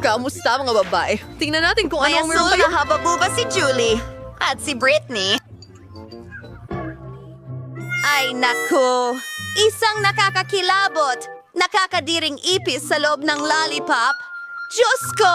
kamusta mga babae? Tingnan natin kung May ano ang meron kayo. na hababuba si Julie. At si Britney. Ay, naku. Isang nakakakilabot. Nakakadiring ipis sa loob ng lollipop. Diyos ko!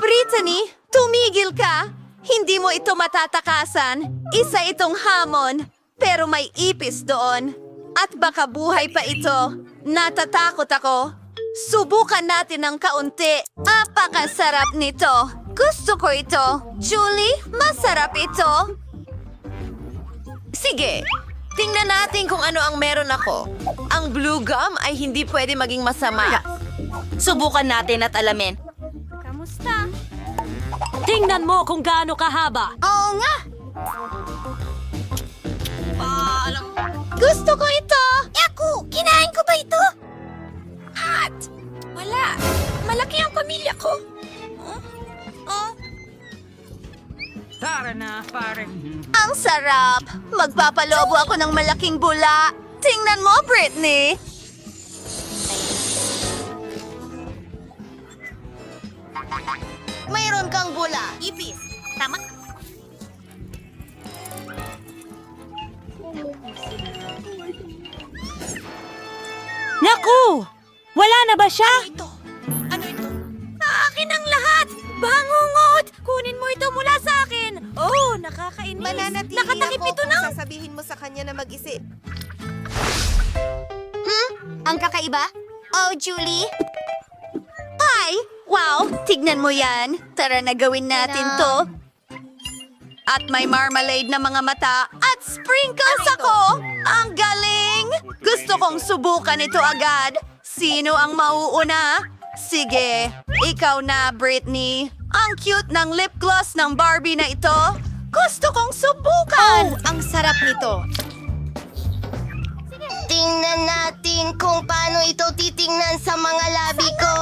Brittany, tumigil ka! Hindi mo ito matatakasan. Isa itong hamon. Pero may ipis doon. At baka buhay pa ito. Natatakot ako. Subukan natin ng kaunti. Apakasarap nito. Gusto ko ito. Julie, masarap ito. Sige, tingnan natin kung ano ang meron ako. Ang blue gum ay hindi pwede maging masama. Subukan natin at alamin. Kamusta? Tingnan mo kung gaano kahaba. Oo nga! Gusto ko ito! Yaku! Kinain ko ba ito? At wala. Malaki ang pamilya ko. Oh? Oh? Tara na, pare. Ang sarap! Magpapalobo ako ng malaking bula. Tingnan mo, Britney! Mayroon kang bula. Ipis. Tama. Naku! Wala na ba siya? Ito. Ano ito? Akin ang lahat! Bangungot! Kunin mo ito mula sa akin! Oh, nakakainis. Mananatili Nakatakip ako ito kung na. sasabihin mo sa kanya na mag-isip. Hmm? Ang kakaiba? Oh, Julie? Ay! Wow! Tignan mo yan. Tara na gawin natin to. At may marmalade na mga mata at sprinkles ako! Ang galing! Gusto kong subukan ito agad. Sino ang mauuna? Sige, ikaw na, Britney. Ang cute ng lip gloss ng Barbie na ito. Gusto kong subukan! Oh, ang sarap nito. Tingnan natin kung paano ito titingnan sa mga labi ko.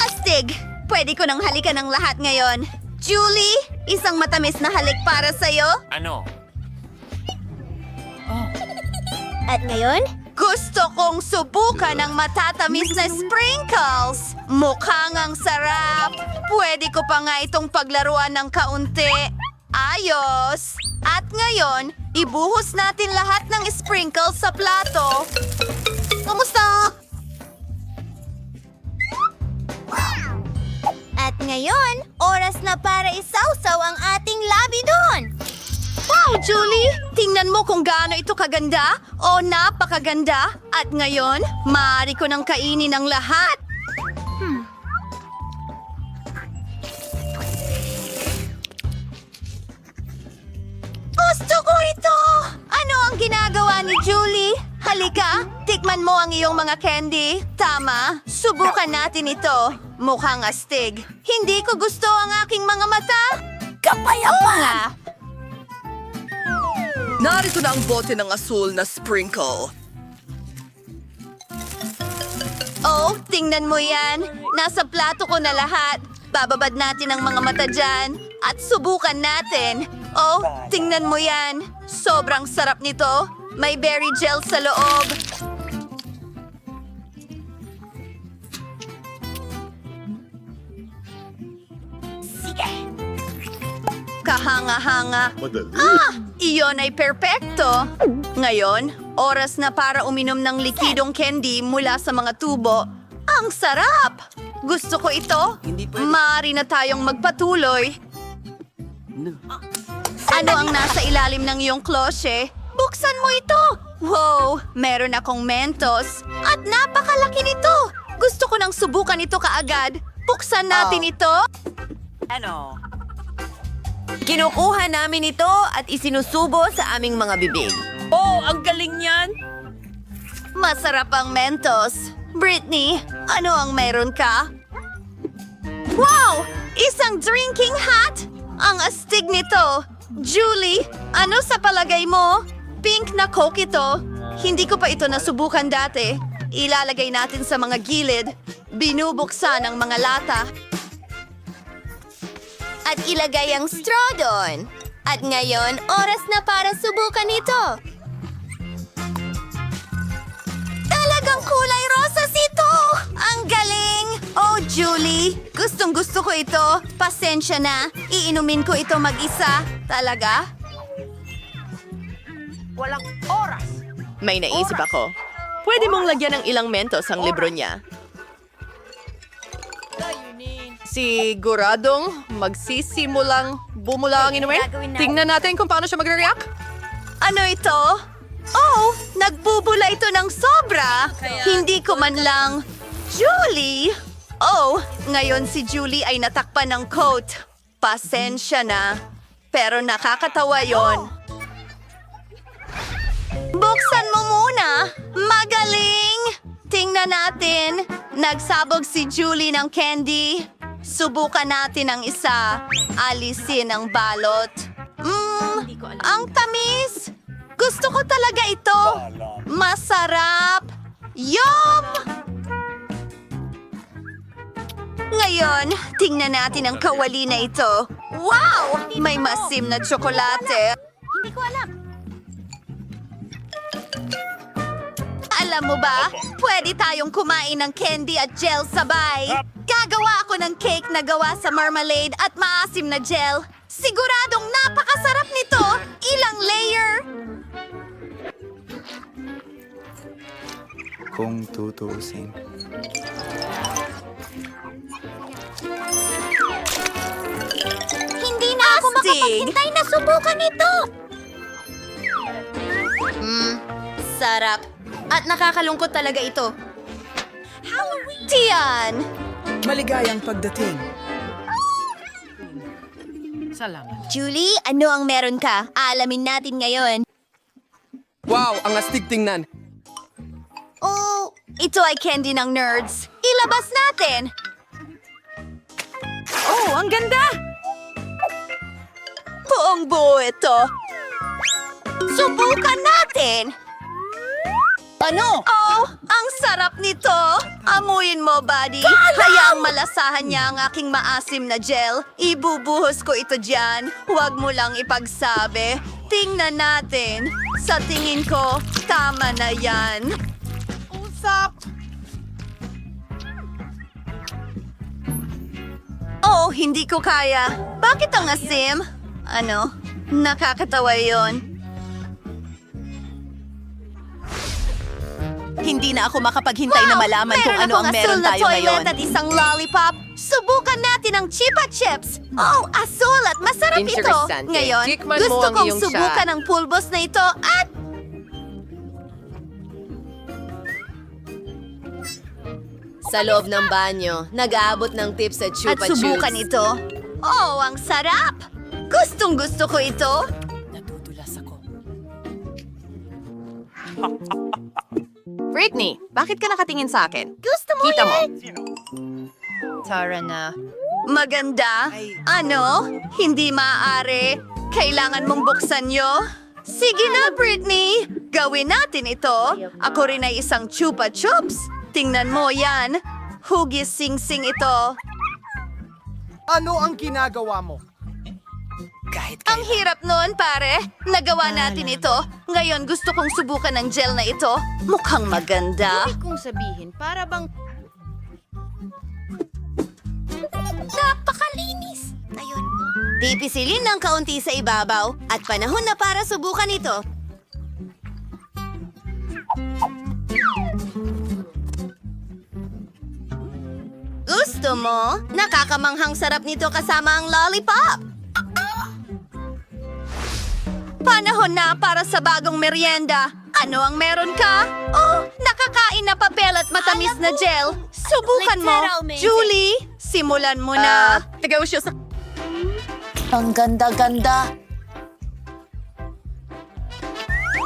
Astig! Pwede ko nang halikan ng lahat ngayon. Julie, isang matamis na halik para sa'yo. Ano? At ngayon? Gusto kong subukan ang matatamis na sprinkles. Mukhang ang sarap. Pwede ko pa nga itong paglaruan ng kaunti. Ayos! At ngayon, ibuhos natin lahat ng sprinkles sa plato. Kamusta? At ngayon, oras na para isawsaw ang ating labi doon. Wow, Julie! Tingnan mo kung gaano ito kaganda. O, napakaganda. At ngayon, maaari ko nang kainin ang lahat. Hmm. Gusto ko ito! Ano ang ginagawa ni Julie? Halika, tikman mo ang iyong mga candy. Tama, subukan natin ito. Mukhang astig. Hindi ko gusto ang aking mga mata. Kapayapa! Narito na ang bote ng asul na sprinkle. Oh, tingnan mo yan. Nasa plato ko na lahat. Bababad natin ang mga mata dyan. At subukan natin. Oh, tingnan mo yan. Sobrang sarap nito. May berry gel sa loob. Sige. Kahanga-hanga. Ah! Iyon ay perpekto. Ngayon, oras na para uminom ng likidong candy mula sa mga tubo. Ang sarap! Gusto ko ito. Maaari na tayong magpatuloy. Ano ang nasa ilalim ng iyong klosye? Buksan mo ito! Wow! Meron akong mentos. At napakalaki nito! Gusto ko nang subukan ito kaagad. Buksan natin ito. Ano? Kinukuha namin ito at isinusubo sa aming mga bibig. Oh, ang galing niyan! Masarap ang Mentos. Britney, ano ang meron ka? Wow! Isang drinking hat! Ang astig nito! Julie, ano sa palagay mo? Pink na coke ito. Hindi ko pa ito nasubukan dati. Ilalagay natin sa mga gilid. Binubuksan ang mga lata. At ilagay ang straw doon. At ngayon, oras na para subukan ito. Talagang kulay rosas ito! Ang galing! Oh, Julie, gustong gusto ko ito. Pasensya na. Iinumin ko ito mag-isa. Talaga? May naisip ako. Pwede mong lagyan ng ilang mentos ang libro niya. Siguradong magsisimulang bumula ang inumin. Tingnan natin kung paano siya magre-react. Ano ito? Oh, nagbubula ito ng sobra. Hindi ko man lang... Julie! Oh, ngayon si Julie ay natakpan ng coat. Pasensya na. Pero nakakatawa yon. Buksan mo muna! Magaling! Tingnan natin. Nagsabog si Julie ng candy. Subukan natin ang isa. Alisin ang balot. Mmm, ang tamis! Gusto ko talaga ito. Masarap! Yum! Ngayon, tingnan natin ang kawali na ito. Wow! May masim na tsokolate. Hindi ko alam. Alam mo ba, pwede tayong kumain ng candy at gel sabay. Gagawa ako ng cake na gawa sa marmalade at maasim na gel. Siguradong napakasarap nito! Ilang layer! Kung tutuusin. Hindi na ako makapaghintay na subukan ito! Mmm, sarap. At nakakalungkot talaga ito. Halloween! Tiyan! Maligayang pagdating. Julie, ano ang meron ka? Alamin natin ngayon. Wow, ang astig tingnan. Oh, ito ay candy ng nerds. Ilabas natin! Oh, ang ganda! Buong buo ito. Subukan natin! Ano? Oh, ang sarap nito! Amuyin mo, buddy. Hayaang malasahan niya ang aking maasim na gel. Ibubuhos ko ito dyan. Huwag mo lang ipagsabi. Tingnan natin. Sa tingin ko, tama na yan. Usap! Oh, hindi ko kaya. Bakit ang asim? Ano? Nakakatawa yon. Hindi na ako makapaghintay na malaman kung ano ang meron tayo ngayon. at isang lollipop. Subukan natin ang Chipa Chips. Oh, asul at masarap ito. Ngayon, Tikman gusto kong iyong subukan siya. ang pulbos na ito at Sa loob ng banyo, nag-aabot ng tips sa at Chupa subukan Chups. ito. Oh, ang sarap! Gustong gusto ko ito. Britney, bakit ka nakatingin sa akin? Gusto mo Kita mo. Tara na. Maganda? Ano? Hindi maaari. Kailangan mong buksan nyo? Sige na, Britney. Gawin natin ito. Ako rin ay isang chupa chups. Tingnan mo yan. Hugis sing-sing ito. Ano ang ginagawa mo? Kahit Ang hirap nun, pare. Nagawa natin ito. Ngayon gusto kong subukan ng gel na ito. Mukhang maganda. kong sabihin, para bang... Napakalinis! Ayun. Pipisilin ng kaunti sa ibabaw at panahon na para subukan ito. Gusto mo? Nakakamanghang sarap nito kasama ang lollipop. Panahon na para sa bagong merienda. Ano ang meron ka? Oh, nakakain na papel at matamis na gel. Subukan mo. Julie, simulan mo na. Tagaw siya sa... Ang ganda-ganda.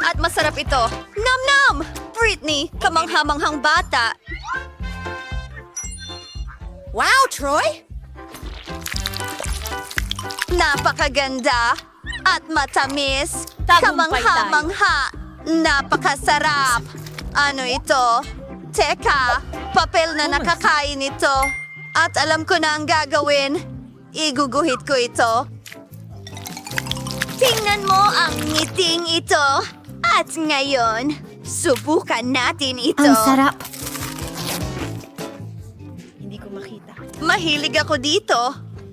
At masarap ito. Nam-nam! Britney, kamanghamanghang bata. Wow, Troy! Napakaganda at matamis. Kamangha-mangha. Napakasarap. Ano ito? Teka, papel na nakakain ito. At alam ko na ang gagawin. Iguguhit ko ito. Tingnan mo ang ngiting ito. At ngayon, subukan natin ito. Ang sarap. Hindi ko makita. Mahilig ako dito.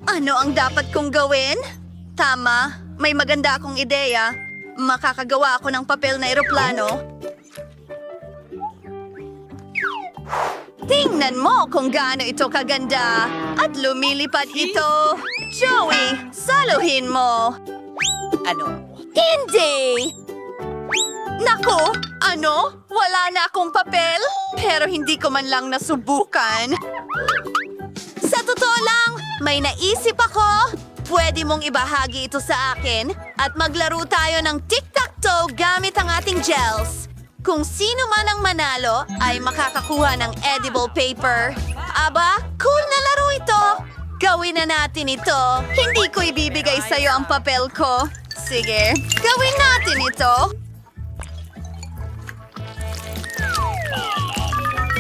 Ano ang dapat kong gawin? Tama, may maganda akong ideya. Makakagawa ako ng papel na eroplano. Tingnan mo kung gaano ito kaganda. At lumilipad ito. Joey, saluhin mo. Ano? Hindi! Nako, ano? Wala na akong papel? Pero hindi ko man lang nasubukan. Sa totoo lang, may naisip ako. Pwede mong ibahagi ito sa akin at maglaro tayo ng tic-tac-toe gamit ang ating gels. Kung sino man ang manalo ay makakakuha ng edible paper. Aba, cool na laro ito! Gawin na natin ito. Hindi ko ibibigay sa'yo ang papel ko. Sige, gawin natin ito.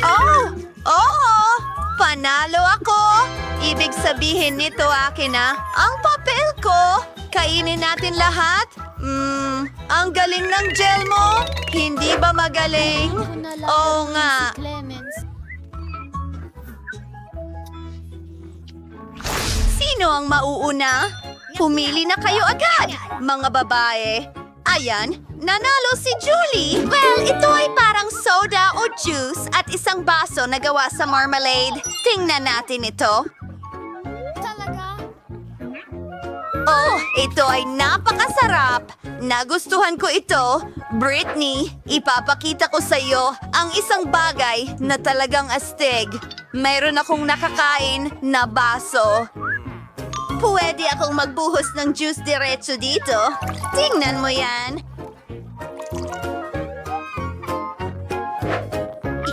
Oh! Oo! Panalo ako! Ibig sabihin nito akin na, ang papel ko! Kainin natin lahat? Hmm, ang galing ng gel mo! Hindi ba magaling? Oo nga. Sino ang mauuna? Pumili na kayo agad, mga babae. Ayan, nanalo si Julie. Well, ito ay parang soda o juice at isang baso na gawa sa marmalade. Tingnan natin ito. Oh, ito ay napakasarap! Nagustuhan ko ito. Britney, ipapakita ko sa iyo ang isang bagay na talagang astig. Mayroon akong nakakain na baso. Pwede akong magbuhos ng juice diretso dito. Tingnan mo yan.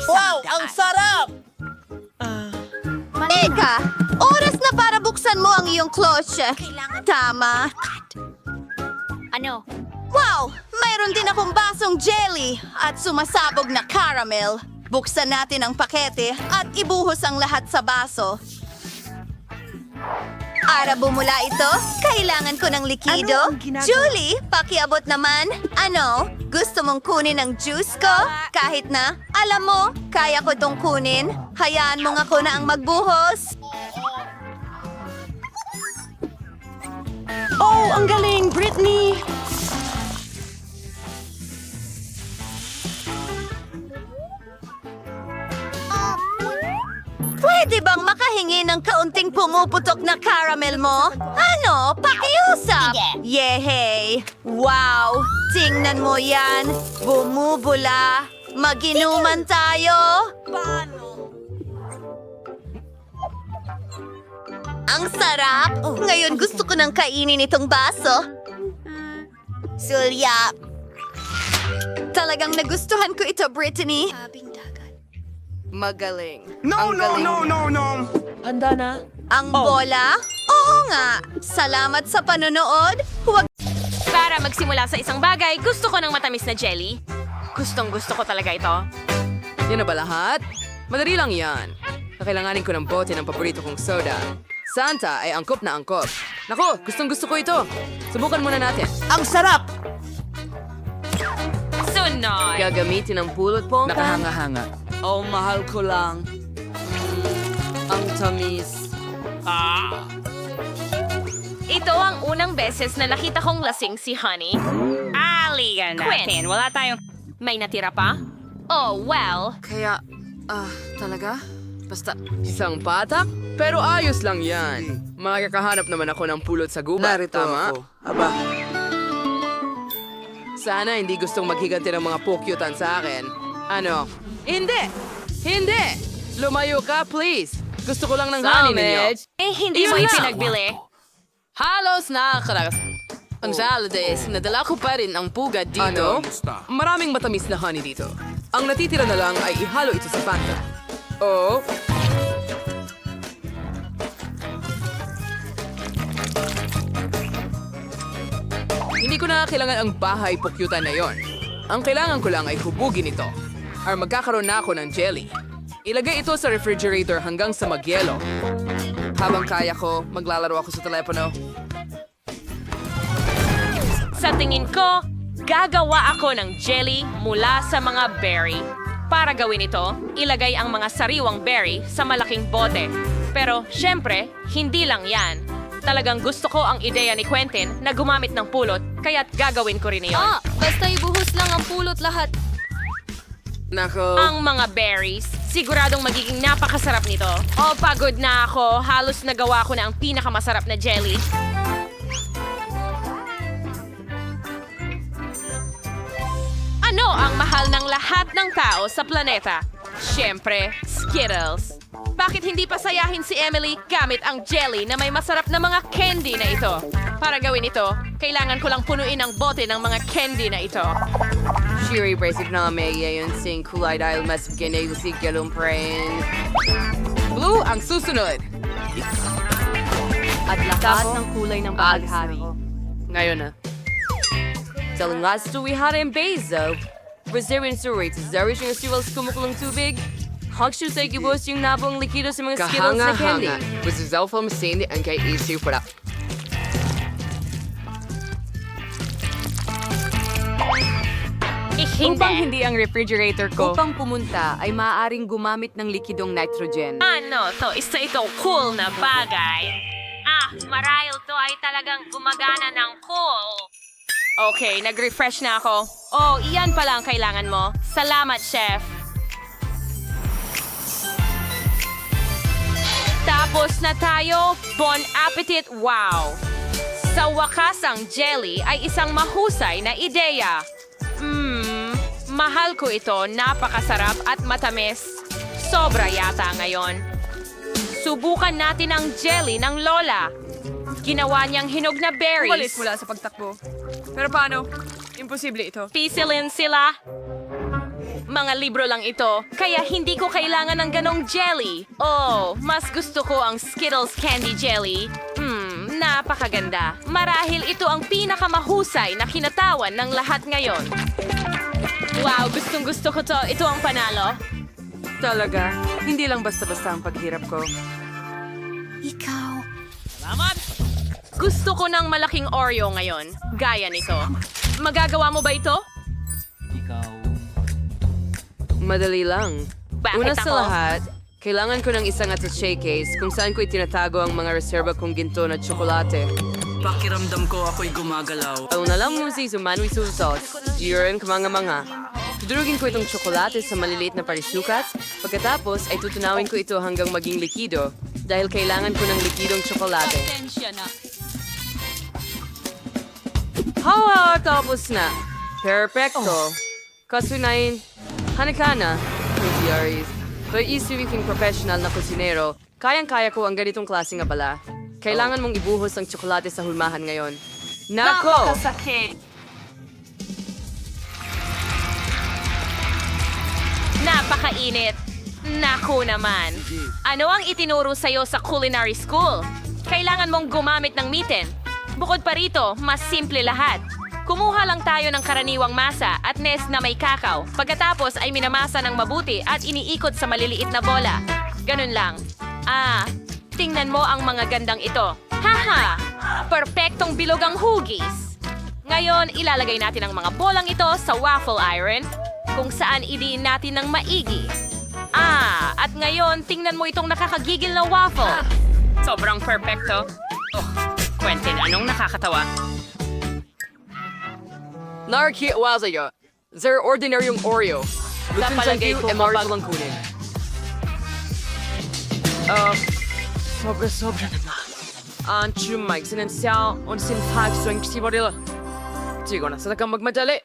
Wow! Ang sarap! Eka, oras na para buksan mo ang iyong klotse. Tama. Ano? Wow! Mayroon din akong basong jelly at sumasabog na caramel. Buksan natin ang pakete at ibuhos ang lahat sa baso. Para bumula ito, kailangan ko ng likido. Ano? Julie, pakiabot naman. Ano? Gusto mong kunin ang juice ko? Kahit na, alam mo, kaya ko itong kunin. Hayaan mo nga ko na ang magbuhos. Oh, ang galing, Britney! Pwede bang makahingi ng kaunting pumuputok na caramel mo? Ano? Pakiusap! Yehey! Wow! Tingnan mo yan! Bumubula! Maginuman tayo! Ang sarap! Ngayon gusto ko nang kainin itong baso. Sulyap! Talagang nagustuhan ko ito, Brittany. Magaling. No, Ang no, galing. no, no, no! Handa na? Ang bola? Oo nga! Salamat sa panonood! Huwag Para magsimula sa isang bagay, gusto ko ng matamis na jelly. Gustong gusto ko talaga ito. Yan na ba lahat? Madali lang yan. Kakailanganin ko ng bote ng paborito kong soda. Santa ay angkop na angkop. Nako, gustong gusto ko ito. Subukan muna natin. Ang sarap! Sunod! Gagamitin ang pulot po. Nakahanga-hanga. Oh, mahal ko lang. Mm, ang tamis. Ito ang unang beses na nakita kong lasing si Honey. Aligan natin. Wala tayong... May natira pa? Oh, well. Kaya, ah, talaga? Basta, isang patak? Pero ayos lang yan. Makakahanap naman ako ng pulot sa gubat. Narito tama? ako. Aba, Sana hindi gustong maghiganti ng mga pukyutan sa akin. Ano? Hindi! Hindi! Lumayo ka, please! Gusto ko lang ng honey ninyo. Eh, hindi mo na. ipinagbili. Halos nakakaragas. Ang Zalades, nadala ko pa rin ang pugad dito. Maraming matamis na honey dito. Ang natitira na lang ay ihalo ito sa Fanta. Oh. Hindi ko na kailangan ang bahay pukyutan na yon. Ang kailangan ko lang ay hubugin ito. Or magkakaroon na ako ng jelly. Ilagay ito sa refrigerator hanggang sa magyelo. Habang kaya ko, maglalaro ako sa telepono. Sa tingin ko, gagawa ako ng jelly mula sa mga berry. Para gawin ito, ilagay ang mga sariwang berry sa malaking bote. Pero, syempre, hindi lang yan. Talagang gusto ko ang ideya ni Quentin na gumamit ng pulot, kaya't gagawin ko rin iyon. Ah, basta ibuhos lang ang pulot lahat. Nako. Ang mga berries, siguradong magiging napakasarap nito. Oh, pagod na ako. Halos nagawa ko na ang pinakamasarap na jelly. Ano ang mahal ng lahat ng tao sa planeta? Siyempre, Skittles. Bakit hindi pasayahin si Emily gamit ang jelly na may masarap na mga candy na ito? Para gawin ito, kailangan ko lang punuin ang bote ng mga candy na ito. Shiri basic na may yayon sing kulay dahil mas ganay si galumprin. Blue ang susunod. At lahat ng kulay ng bahaghari. Ngayon na. Daling last to we had in Bezo. Brazilian story to Zarish yung siwal sa kumukulong tubig. Hagshu sa ikibos yung nabong likido sa mga Skittles na candy. Kahanga-hanga. Was the Zelfam seen ang kay issue for that. Eh, Upang hindi. hindi ang refrigerator ko. Upang pumunta ay maaaring gumamit ng likidong nitrogen. Ano to? Isa ito cool na bagay. Ah, marahil to ay talagang gumagana ng cool. Okay, nag-refresh na ako. Oh, iyan pala ang kailangan mo. Salamat, chef. Tapos na tayo. Bon appetit, wow! Sa wakas ang jelly ay isang mahusay na ideya. Mmm, mahal ko ito. Napakasarap at matamis. Sobra yata ngayon. Subukan natin ang jelly ng Lola. Ginawa niyang hinog na berries. Umalis mula sa pagtakbo. Pero paano? Imposible ito. Pisilin sila. Mga libro lang ito, kaya hindi ko kailangan ng ganong jelly. Oh, mas gusto ko ang Skittles Candy Jelly. Hmm, napakaganda. Marahil ito ang pinakamahusay na kinatawan ng lahat ngayon. Wow, gustong gusto ko to. Ito ang panalo. Talaga, hindi lang basta-basta ang paghirap ko. Gusto ko ng malaking Oreo ngayon. Gaya nito. Magagawa mo ba ito? Madali lang. Bakit Una ako? sa lahat, kailangan ko ng isang attache case kung saan ko itinatago ang mga reserba kong ginto na tsokolate. Pakiramdam ko ako'y gumagalaw. Ang nalang mo si Sumanoy Sauce, Jiren kamanga-manga. Tudurugin ko itong tsokolate sa maliliit na parisukat, pagkatapos ay tutunawin ko ito hanggang maging likido dahil kailangan ko ng likidong tsokolate. Hawa, tapos na. Perfecto. Kasunayin, hanakana, Kusiaris. Pero isipin professional na kusinero, kayang-kaya ko ang ganitong klaseng abala. Kailangan mong ibuhos ang tsokolate sa hulmahan ngayon. Nako! Napakainit. Naku naman. Ano ang itinuro sa'yo sa culinary school? Kailangan mong gumamit ng mitten. Bukod pa rito, mas simple lahat. Kumuha lang tayo ng karaniwang masa at nest na may kakao. Pagkatapos ay minamasa ng mabuti at iniikot sa maliliit na bola. Ganun lang. Ah, tingnan mo ang mga gandang ito. Haha! Perpektong bilog ang hugis. Ngayon, ilalagay natin ang mga bolang ito sa waffle iron kung saan idiin natin ng maigi. Ah, at ngayon, tingnan mo itong nakakagigil na waffle. Sobrang perfecto. Oh, Quentin, anong nakakatawa? Narki wazayo. Zer ordinaryong Oreo. Napalagay ko e Mars kapag- lang kunin. Uh, sobra-sobra naman. Ang chumay, sinensya, on sinfag, so yung sibarila. Sigo na, sa kang magmadali.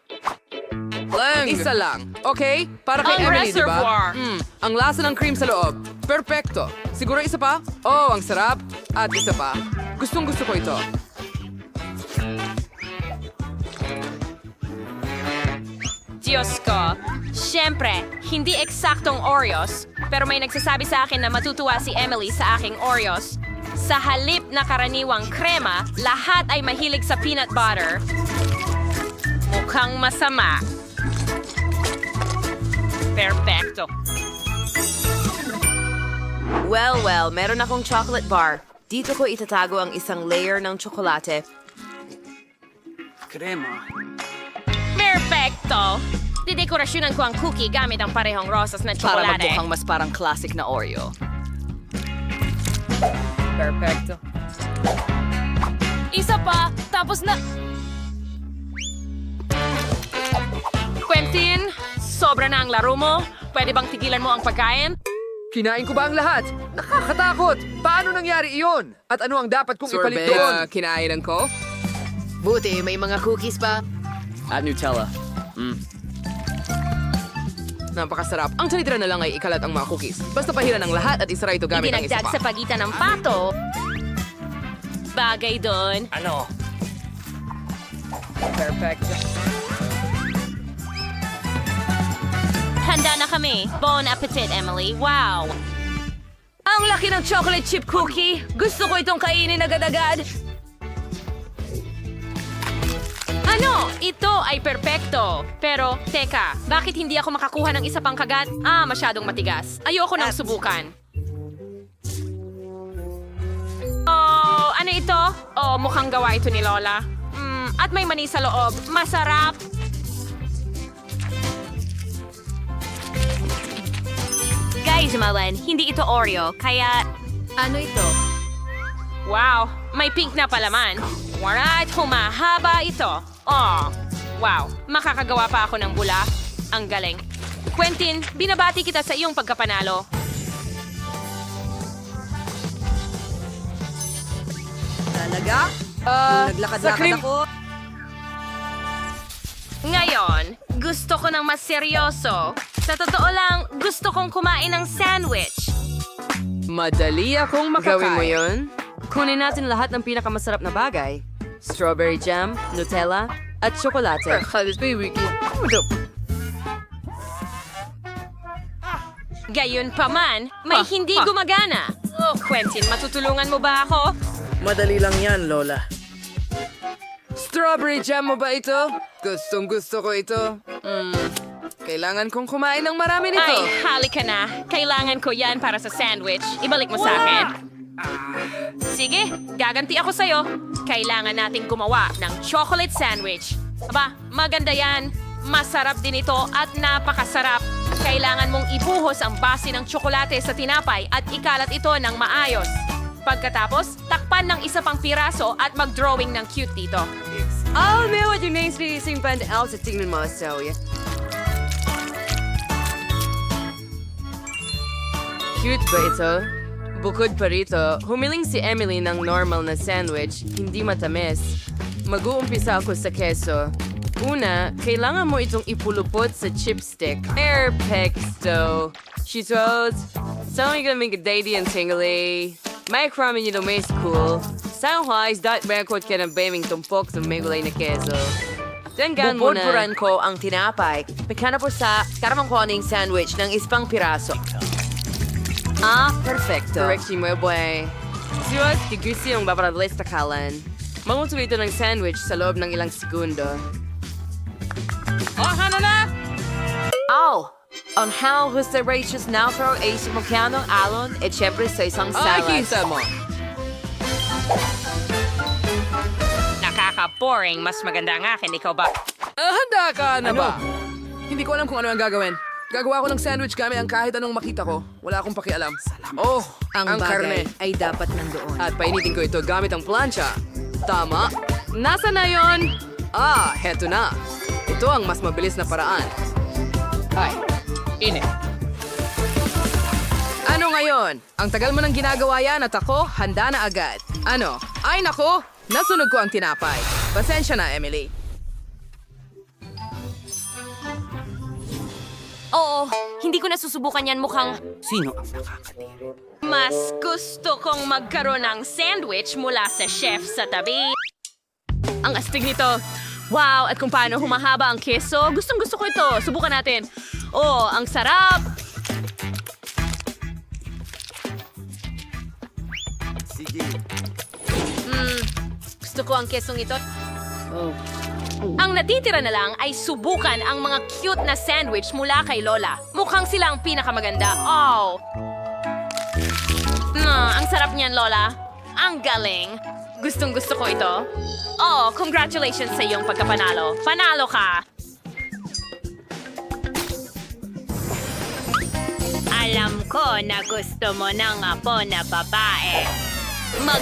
Lang. Isa lang. Okay? Para kay Ang Emily, di ba? Mm, ang lasa ng cream sa loob. Perfecto. Siguro isa pa? Oh, ang sarap. At isa pa. Gustong gusto ko ito. Diyos ko. Siyempre, hindi eksaktong Oreos, pero may nagsasabi sa akin na matutuwa si Emily sa aking Oreos. Sa halip na karaniwang krema, lahat ay mahilig sa peanut butter. Mukhang masama. Perfecto. Well, well, meron akong chocolate bar. Dito ko itatago ang isang layer ng tsokolate. Krema. Perfecto! Didekorasyonan ko ang cookie gamit ang parehong rosas na Para tsokolate. magmukhang mas parang classic na Oreo. Perfecto. Isa pa, tapos na... Quentin, sobra na ang laro mo. Pwede bang tigilan mo ang pagkain? Kinain ko ba ang lahat? Nakakatakot! Paano nangyari iyon? At ano ang dapat kong ipalit Sorbet, doon? ah, kinainan ko. Buti, may mga cookies pa. At Nutella. Napakasarap. Ang tinitira na lang ay ikalat ang mga cookies. Basta pahiran ang lahat at isara ito gamit ang isa Idinagdag pa. sa pagitan ng pato. Bagay doon. Ano? Perfecto. Handa na kami. Bon appetit, Emily. Wow! Ang laki ng chocolate chip cookie. Gusto ko itong kainin agad-agad. Ano? Ito ay perpekto. Pero, teka, bakit hindi ako makakuha ng isa pang kagat? Ah, masyadong matigas. Ayoko nang subukan. Oh, ano ito? Oh, mukhang gawa ito ni Lola. Mm, at may mani sa loob. Masarap. Malen, hindi ito Oreo, kaya... Ano ito? Wow, may pink na palaman. Alright, humahaba ito. Oh, wow, makakagawa pa ako ng bula. Ang galing. Quentin, binabati kita sa iyong pagkapanalo. Talaga? Ah, Naglakad-lakad ako. Ngayon, gusto ko ng mas seryoso. Sa totoo lang, gusto kong kumain ng sandwich. Madali akong makakain. Gawin mo yun? Kunin natin lahat ng pinakamasarap na bagay. Strawberry jam, Nutella, at tsokolate. Gayon pa man, may hindi gumagana. Oh, Quentin, matutulungan mo ba ako? Madali lang yan, Lola. Strawberry jam mo ba ito? Gustong gusto ko ito. Mm, kailangan kong kumain ng marami nito. Ay, halika na. Kailangan ko yan para sa sandwich. Ibalik mo sa akin. Sige, gaganti ako sa'yo. Kailangan nating gumawa ng chocolate sandwich. Aba, maganda yan. Masarap din ito at napakasarap. Kailangan mong ibuhos ang base ng tsokolate sa tinapay at ikalat ito ng maayos. Pagkatapos, takpan ng isa pang piraso at mag-drawing ng cute dito. Oh, may what yung names ni Sing Band L sa tingnan mo, Zoe. Cute ba? Bukod pa rito, humiling si Emily ng normal na sandwich, hindi matamis. Mag-uumpisa ako sa keso. Una, kailangan mo itong ipulupot sa chipstick. Perfecto! Cheetos! Something gonna make a daily and tingly. May ramen yun may cool. Soundwise, dot record ka ng baming tumpok sa may gulay na keso. Tanggan mo na. Bupurpuran ko ang tinapay. Pagkana po sa karamang sandwich ng ispang piraso. Ah, perfecto. Correction mo, boy. Siwas, kigusi yung babarales na kalan. Mangutuloy ito ng sandwich sa loob ng ilang segundo. Oh, hana na! Aw! On how gusto Rachel's now throw a simulkanong alon at syempre sa isang Ay, salad. kisa mo. Nakaka-boring. Mas maganda ang akin. Ikaw ba? Ah, handa ka na ba? Hindi ko alam kung ano ang gagawin. Gagawa ko ng sandwich gamit ang kahit anong makita ko. Wala akong pakialam. Oh, ang, karne. ay dapat nandoon. At painitin ko ito gamit ang plancha. Tama. Nasa na yon? Ah, heto na. Ito ang mas mabilis na paraan. Ay, init. Ano ngayon? Ang tagal mo nang ginagawa yan at ako, handa na agad. Ano? Ay nako, nasunog ko ang tinapay. Pasensya na, Emily. Oo, hindi ko nasusubukan yan mukhang... Sino ang nakakadiri? Mas gusto kong magkaroon ng sandwich mula sa chef sa tabi. Ang astig nito. Wow, at kung paano humahaba ang keso. Gustong gusto ko ito. Subukan natin. Oh, ang sarap. Gusto ko ang kesong ito. Ang natitira na lang ay subukan ang mga cute na sandwich mula kay Lola. Mukhang sila ang pinakamaganda. Oh! Mm, ang sarap niyan, Lola. Ang galing. Gustong gusto ko ito. Oh, congratulations sa iyong pagkapanalo. Panalo ka! Alam ko na gusto mo ng apo na babae. Mag